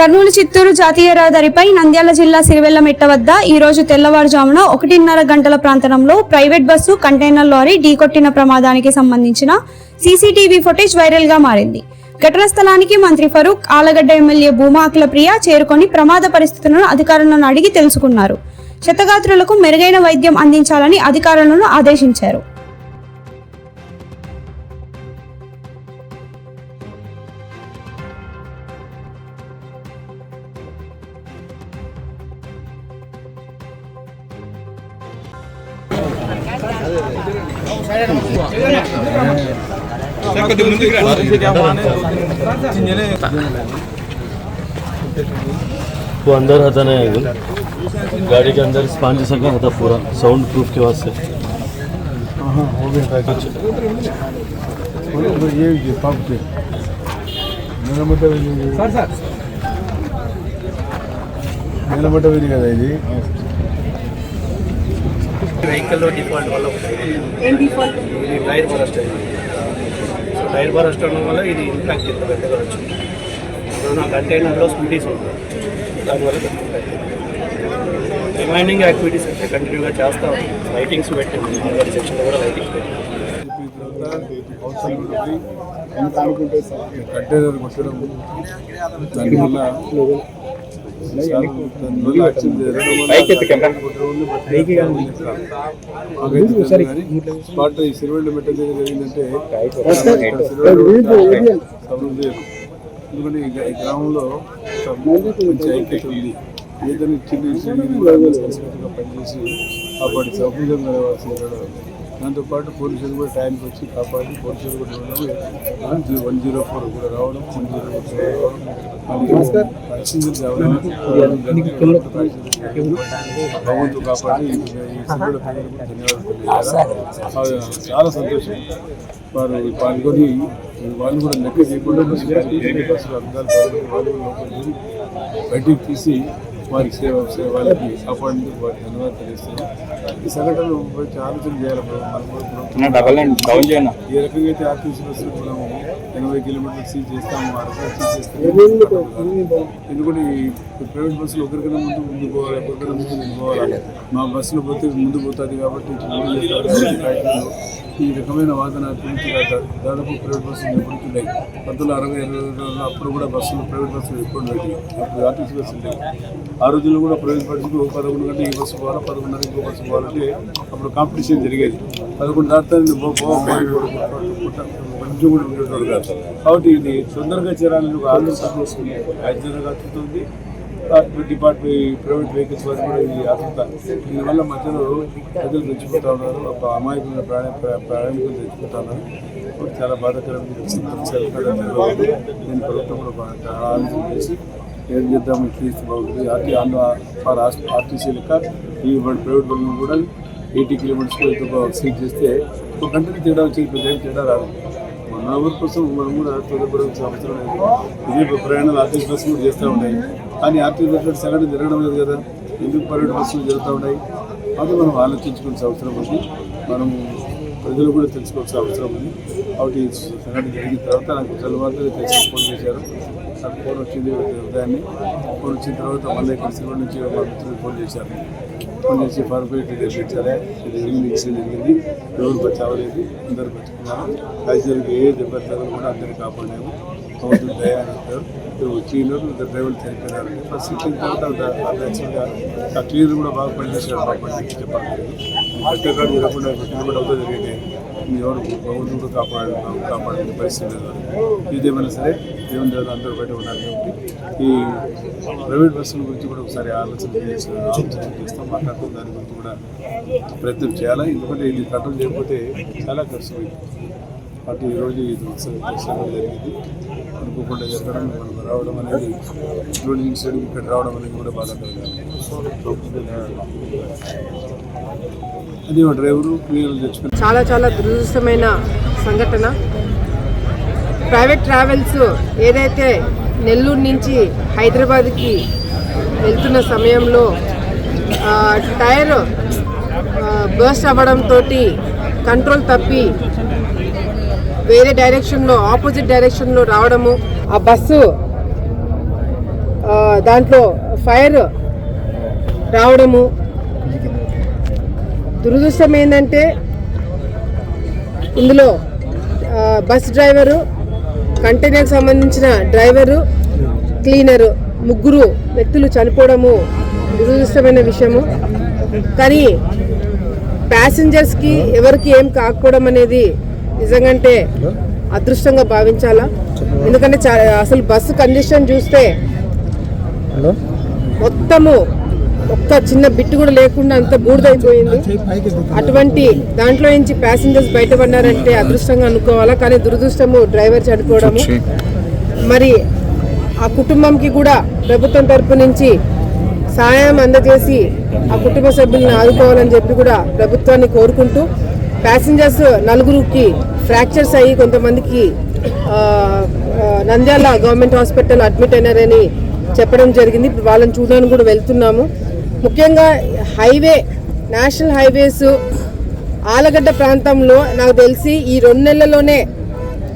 కర్నూలు చిత్తూరు జాతీయ రహదారిపై నంద్యాల జిల్లా సిరివెల్ల మెట్ట వద్ద ఈ రోజు తెల్లవారుజామున ఒకటిన్నర గంటల ప్రాంతంలో ప్రైవేట్ బస్సు కంటైనర్ లారీ ఢీకొట్టిన ప్రమాదానికి సంబంధించిన సీసీటీవీ ఫుటేజ్ వైరల్గా మారింది. ఘటన స్థలానికి మంత్రి ఫరూక్ ఆలగడ్డ ఎమ్మెల్యే భూమా అఖిలప్రియ చేరుకొని ప్రమాద పరిస్థితులను అధికారులను అడిగి తెలుసుకున్నారు. క్షతగాత్రులకు మెరుగైన వైద్యం అందించాలని అధికారులను ఆదేశించారు. वो अंदर हटा नहीं है गाड़ी के अंदर स्पंज सका था पूरा साउंड प्रूफ के वास्ते हाँ हो गया पैकेज ये ये पंप के నిలబడ్డ సార్ సార్ నిలబడ్డ విధి కదా ఇది వెహికల్లో డిఫాల్ట్ వల్ల ఇది టైర్ బరస్ట్ అయింది సో టైర్ బరస్ట్ అవడం వల్ల ఇది ఇంపాక్ట్ ఇంత పెద్దగా వచ్చింది ఇప్పుడు నా కంటైనర్లో స్పీడీస్ ఉంది దానివల్ల రిమైనింగ్ యాక్టివిటీస్ అయితే కంటిన్యూగా చేస్తాం లైటింగ్స్ పెట్టింది సెక్షన్లో కూడా లైటింగ్స్ పెట్టింది కంటైనర్ కొట్టడం దానివల్ల దానివల్ల యాక్సిడెంట్ జరగడం వల్ల స్పాట్ ఈ సిరివెల్లి మెట్ట దగ్గర జరిగిందంటే ఎందుకంటే ఈ గ్రామంలో మంచి ఐక్యత ఉంది ఏదైనా చిన్న చిన్న పనిచేసి అప్పటి సౌకర్యం దాంతోపాటు పోలీసులు కూడా టైంకి వచ్చి కాపాడి పోలీసులు కూడా జీరో వన్ జీరో ఫోర్ కూడా రావడం వన్ జీరో భగవంతుడు కాపాడి. చాలా సంతోషం. వారు పాల్గొని వాళ్ళు కూడా లెక్క చేయకుండా లోపలికి బయటికి తీసి వారికి సేవ వాళ్ళకి కాపాడేందుకు వారికి ధన్యవాదాలు తెలియజేస్తున్నాం. ఈ సంఘటనలు గురించి ఆలోచన చేయాలి. మనం. ఏ రకంగా అయితే ఆర్టీసీ బస్సులు మనము ఎనభై కిలోమీటర్లు సీజ్ చేస్తాము సీజ్ చేస్తాము. ఎందుకంటే ఈ ప్రైవేట్ బస్సులు ఒకరికైనా ముందు ముందు పోవాలి ఒకరికైనా ముందు ముందు పోవాలి. మా బస్సులో పోతే ముందు పోతుంది కాబట్టి ఈ రకమైన వాదన దాదాపు ప్రైవేట్ బస్సులు ఎప్పుడుతున్నాయి పంతొమ్మిది అరవై ఇరవై అప్పుడు కూడా బస్సులు ప్రైవేట్ బస్సులు ఎక్కువ ఉండేవి. అప్పుడు ఆర్టీసీ బస్సులు లేవు ఆ రోజుల్లో కూడా ప్రైవేట్ బస్సులు పదకొండు గంటలు ఈ బస్సు పోవాలి పదకొండున్నర ఇంకో బస్సు పోవాలంటే అప్పుడు కాంపిటీషన్ జరిగేది. పదకొండు దాటితే ఉద్యోగులు ఉండేటోడు కాదు కాబట్టి ఇది తొందరగా చేరాలని ఒక ఆలోచన చేసుకుని రాజ్యాంగంగా ఉంది డిపార్ట్మెంట్ ప్రైవేట్ వెహికల్స్ వారు కూడా ఇది అర్థం దీనివల్ల మధ్యలో ప్రజలు తెచ్చిపోతా ఉన్నారు. ఒక అమాయకుల ప్రాణ ప్రా- ప్రయాణికులు తెచ్చిపోతా ఉన్నారు. చాలా బాధాకరంగా పరిస్థితి. దీని ప్రభుత్వం కూడా ఆలోచన చేసి ఏం చేద్దాం తీసి బాగుంటుంది ఆర్టీ ఫర్ ఆర్టీసీ లెక్క ఈ ప్రైవేట్ బస్సులు కూడా ఎయిటీ కిలోమీటర్స్ సీట్ చేస్తే ఒక గంటకి తేడా వచ్చి పెద్ద ఏం తేడా రాదు. మన ఊరి కోసం మనం కూడా తొందరపడాల్సిన అవసరం లేదు ఇదే ప్రయాణాలు ఆర్టీసీ బస్సులు కూడా చేస్తూ ఉన్నాయి. కానీ ఆర్టీసీ బస్సులు సగటు జరగడం లేదు కదా. ఎందుకు ప్రైవేట్ బస్సులు జరుగుతూ ఉన్నాయి? అది మనం ఆలోచించుకోవాల్సిన అవసరం ఉంది. మనం ప్రజలు కూడా తెలుసుకోవాల్సిన అవసరం ఉంది. కాబట్టి సగటు జరిగిన తర్వాత నాకు తర్వాత తెలిసి ఫోన్ చేశారు. నాకు ఫోన్ వచ్చింది ఉదయాన్ని. ఫోన్ వచ్చిన తర్వాత మళ్ళీ ఇక్కడ నుంచి మా మిత్రులు ఫోన్ చేశారు. ఫోన్ చేసి ఫార్మేట్ తెప్పించాలి ఇది జరిగింది ఇన్సిడెంట్ జరిగింది. ఎవరు బచావలేదు అందరు బతుకున్నారు. రాజధానికి ఏ దెబ్బ కూడా అందరినీ కాపాడాము భగవంతుడు దయ అని అంటారు వచ్చినారు ఇద్దరు డ్రైవర్లు చనిపోయినారు ఫస్ట్ ఇచ్చిన తర్వాత యాక్చువల్గా ఆ క్లీనర్ కూడా బాగా పనిచేశారు. బాగా పనిచేసి చెప్పాలి కట్టకాడు జరగకుండా పెట్టినప్పుడు అవుతా ఎవరు ప్రభుత్వం కాపాడు కాపాడే పరిస్థితి లేదు. ఇదేమైనా సరే దేవుని దగ్గర అందరూ బయట ఉన్నారు కాబట్టి ఈ ప్రైవేట్ బస్సుల గురించి కూడా ఒకసారి ఆలోచన ఆలోచన చేస్తాం మాట్లాడుతాం దాని గురించి కూడా ప్రయత్నం చేయాలి? ఎందుకంటే ఇది కంట్రోల్ చేయకపోతే చాలా ఖర్చు అయింది కాబట్టి ఈరోజు ఇది జరిగింది. అనుకోకుండా జరగడం మనకు రావడం అనేది ఇంక్లూడింగ్ ఇన్సిడెంట్ ఇక్కడ రావడం అనేది కూడా బాధాకరంగా అది మా డ్రైవరు క్లియర్ చాలా చాలా దురదృష్టమైన సంఘటన. ప్రైవేట్ ట్రావెల్స్ ఏదైతే నెల్లూరు నుంచి హైదరాబాద్కి వెళ్తున్న సమయంలో టైర్ బర్స్ట్ అవ్వడంతో కంట్రోల్ తప్పి వేరే డైరెక్షన్లో ఆపోజిట్ డైరెక్షన్లో రావడము ఆ బస్సు దాంట్లో ఫైర్ రావడము. దురదృష్టం ఏంటంటే ఇందులో బస్ డ్రైవరు కంటైనర్కి సంబంధించిన డ్రైవరు క్లీనరు ముగ్గురు వ్యక్తులు చనిపోవడము దురదృష్టమైన విషయము. కానీ ప్యాసింజర్స్కి ఎవరికి ఏం కాకపోవడం అనేది నిజంగంటే అదృష్టంగా భావించాలా? ఎందుకంటే చా- అసలు బస్సు కండిషన్ చూస్తే మొత్తము ఒక్క చిన్న బిట్టు కూడా లేకుండా అంత బూడిదైపోయింది. అటువంటి దాంట్లో నుంచి ప్యాసింజర్స్ బయటపడ్డారంటే అదృష్టంగా అనుకోవాలా? కానీ దురదృష్టము డ్రైవర్ చనిపోవడము. మరి ఆ కుటుంబంకి కూడా ప్రభుత్వం తరపు నుంచి సాయం అందజేసి ఆ కుటుంబ సభ్యులను ఆదుకోవాలని చెప్పి కూడా ప్రభుత్వాన్ని కోరుకుంటూ ప్యాసింజర్స్ నలుగురికి ఫ్రాక్చర్స్ అయ్యి కొంతమందికి నంద్యాల గవర్నమెంట్ హాస్పిటల్ అడ్మిట్ అయినారని చెప్పడం జరిగింది. ఇప్పుడు వాళ్ళని చూడడానికి కూడా వెళ్తున్నాము. ముఖ్యంగా హైవే నేషనల్ హైవేస్ ఆలగడ్డ ప్రాంతంలో నాకు తెలిసి ఈ రెండు నెలల్లోనే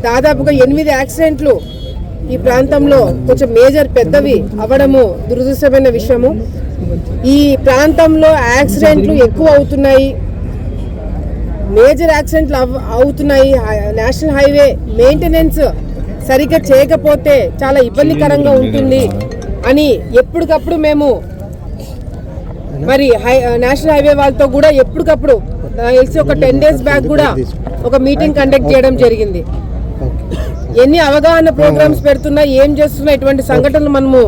దాదాపుగా ఎనిమిది యాక్సిడెంట్లు ఈ ప్రాంతంలో కొంచెం మేజర్ పెద్దవి అవ్వడము దురదృష్టమైన విషయము. ఈ ప్రాంతంలో యాక్సిడెంట్లు ఎక్కువ అవుతున్నాయి. మేజర్ యాక్సిడెంట్లు అవ్- అవుతున్నాయి. నేషనల్ హైవే మెయింటెనెన్స్ సరిగ్గా చేయకపోతే చాలా ఇబ్బందికరంగా ఉంటుంది అని ఎప్పటికప్పుడు మేము మరి హై నేషనల్ హైవే వాళ్ళతో కూడా ఎప్పటికప్పుడు తెలిసి ఒక టెన్ డేస్ బ్యాక్ కూడా ఒక మీటింగ్ కండక్ట్ చేయడం జరిగింది. ఎన్ని అవగాహన ప్రోగ్రామ్స్ పెడుతున్నా ఏం చేస్తున్నా ఇటువంటి సంఘటనలు మనము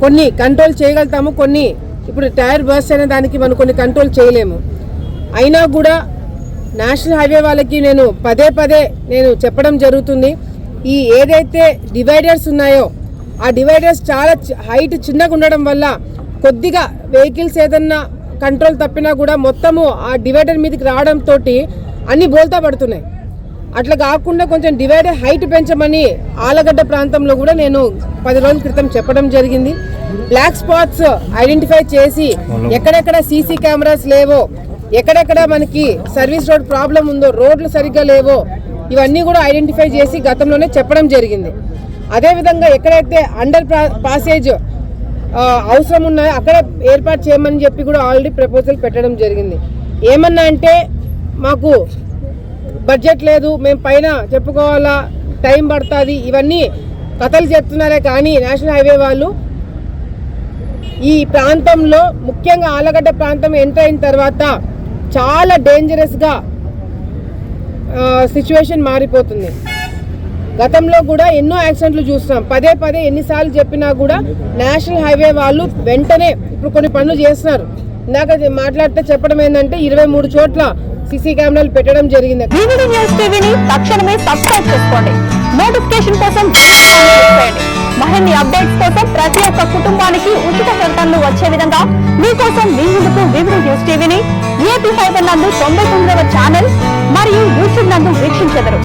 కొన్ని కంట్రోల్ చేయగలుగుతాము కొన్ని ఇప్పుడు టైర్ బస్ అనే దానికి మనం కొన్ని కంట్రోల్ చేయలేము. అయినా కూడా నేషనల్ హైవే వాళ్ళకి నేను పదే పదే నేను చెప్పడం జరుగుతుంది. ఈ ఏదైతే డివైడర్స్ ఉన్నాయో ఆ డివైడర్స్ చాలా హైట్ చిన్నగా ఉండడం వల్ల కొద్దిగా వెహికల్స్ ఏదన్నా కంట్రోల్ తప్పినా కూడా మొత్తము ఆ డివైడర్ మీదకి రావడంతో అన్ని బోల్తా పడుతున్నాయి. అట్లా కాకుండా కొంచెం డివైడర్ హైట్ పెంచమని ఆలగడ్డ ప్రాంతంలో కూడా నేను పది రోజుల క్రితం చెప్పడం జరిగింది. బ్లాక్ స్పాట్స్ ఐడెంటిఫై చేసి ఎక్కడెక్కడ సీసీ కెమెరాస్ లేవో ఎక్కడెక్కడ మనకి సర్వీస్ రోడ్ ప్రాబ్లం ఉందో రోడ్లు సరిగ్గా లేవో ఇవన్నీ కూడా ఐడెంటిఫై చేసి గతంలోనే చెప్పడం జరిగింది. అదేవిధంగా ఎక్కడైతే అండర్ పాసేజ్ అవసరం ఉన్నాయో అక్కడ ఏర్పాటు చేయమని చెప్పి కూడా ఆల్రెడీ ప్రపోజల్ పెట్టడం జరిగింది. ఏమన్నా అంటే మాకు బడ్జెట్ లేదు మేము పైన చెప్పుకోవాలా టైం పడుతుంది ఇవన్నీ కథలు చెప్తున్నారే కానీ నేషనల్ హైవే వాళ్ళు ఈ ప్రాంతంలో ముఖ్యంగా ఆలగడ్డ ప్రాంతం ఎంటర్ అయిన తర్వాత చాలా డేంజరస్గా సిచ్యువేషన్ మారిపోతుంది. గతంలో కూడా ఎన్నో యాక్సిడెంట్లు చూస్తున్నాం. పదే పదే ఎన్నిసార్లు చెప్పినా కూడా నేషనల్ హైవే వాళ్ళు వెంటనే ఇప్పుడు కొన్ని పనులు చేస్తున్నారు. ఇందాక మాట్లాడితే చెప్పడం ఏంటంటే ఇరవై మూడు చోట్ల సీసీ కెమెరాలు పెట్టడం జరిగింది. న్యూస్ టీవీని తక్షణమే సబ్స్క్రైబ్ చేసుకోండి. నోటిఫికేషన్ కోసం మరిన్ని అప్డేట్స్ కోసం ప్రతి ఒక్క కుటుంబానికి ఉచిత ప్రకటనలు వచ్చే విధంగా మీకోసం మీ ముందుకు వివిడి న్యూస్ టీవీని ఏపీ ఫైబర్ నందు తొంభై తొమ్మిదవ ఛానల్ మరియు యూట్యూబ్ నందు వీక్షించెదరు.